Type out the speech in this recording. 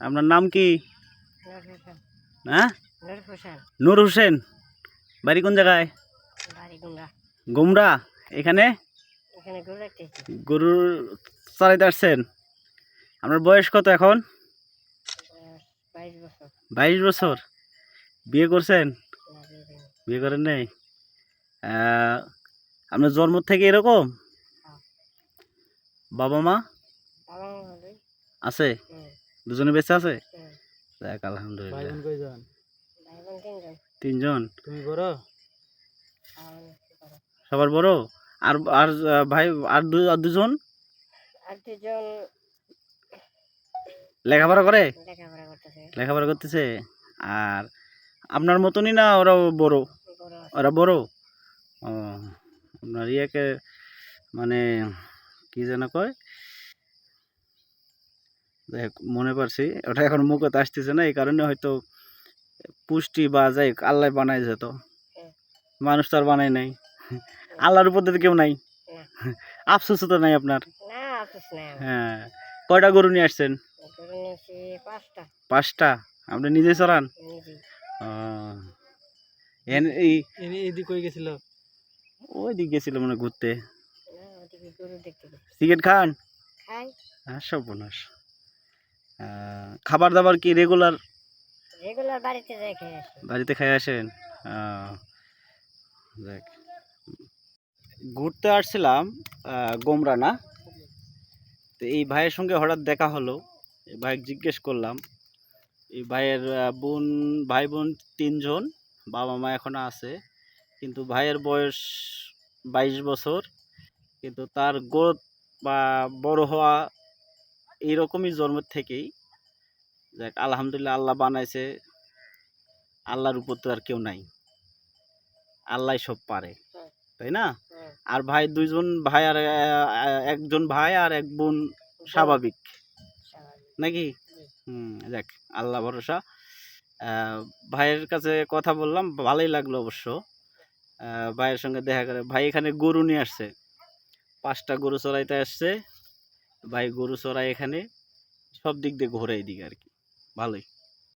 আপনার নাম কি? নূর হোসেন হ্যাঁ? নূর হোসেন। বাড়ি কোন জায়গায়? গুমরা। এখানে? গরুর চড়াইতে আসছেন। আপনার বয়স কত এখন? বাইশ বছর। বিয়ে করছেন? বিয়ে করেন নেই? আপনার জন্ম থেকে এরকম? হ্যাঁ। বাবা মা? আছে? দুজনে বেঁচে আছে? হুম। দেখ আলহামদুলিল্লাহ। তিনজন। তুমি বড়? সবার বড়? আর আর ভাই আর দু- আর দুজন? আর দুজন লেখাপড়া করে? লেখাপড়া করতেছে। আর আপনার মতনই না ওরা বড়? ওরা বড়? ও আপনার ইয়েকে মানে কি যেন কয়? মনে পারছি ওটা এখন মুখে তো আসতেছে না এই কারণে হয়তো পুষ্টি বা যাই হোক, আল্লাহ বানাই যেত মানুষ তো আর বানাই নাই। আল্লাহর উপর তো কেউ নাই। আফসোস তো নাই আপনার। না আফসোস নাই আমার। হ্যাঁ। কয়টা গরু নিয়ে আসছেন? পাঁচটা। পাঁচটা? আপনি নিজে চড়ান? নিজে। ও, এন- এই এনে এদিক কই গেছিল? ওই দিক গেছিল মানে ঘুরতে। সিগারেট খান? হ্যাঁ সর্বনাশ। আহ, খাবার দাবার কি রেগুলার রেগুলার বাড়িতে যাই খেয়ে বাড়িতে খাই আসেন? দেখ। ঘুরতে আসছিলাম গোমরানা তো এই ভাইয়ের সঙ্গে হঠাৎ দেখা হলো। এই ভাই জিজ্ঞেস করলাম এই ভাইয়ের বোন ভাই বোন তিনজন বাবা মা এখনও আছে কিন্তু ভাইয়ের বয়স বাইশ বছর কিন্তু তার গ্রোথ বা বড় হওয়া এইরকমই জন্মের থেকেই। দেখ আলহামদুলিল্লাহ আল্লাহ বানাইছে। আল্লাহর উপর তো আর কেউ নাই। আল্লাহ সব পারে। তাই না? আর ভাই দুইজন ভাই আর একজন ভাই আর এক বোন স্বাভাবিক। নাকি? হুম। হুম দেখ আল্লাহ ভরসা। ভাইয়ের কাছে কথা বললাম ভালোই লাগল অবশ্য। ভাইয়ের সঙ্গে দেখা করে ভাই এখানে গরু নিয়ে আসছে। পাঁচটা গরু চড়াইতে আসছে। ভাই গরু চড়াই এখানে সব দিক দিয়ে ঘোরে এদিকে আর কি। ভালোই।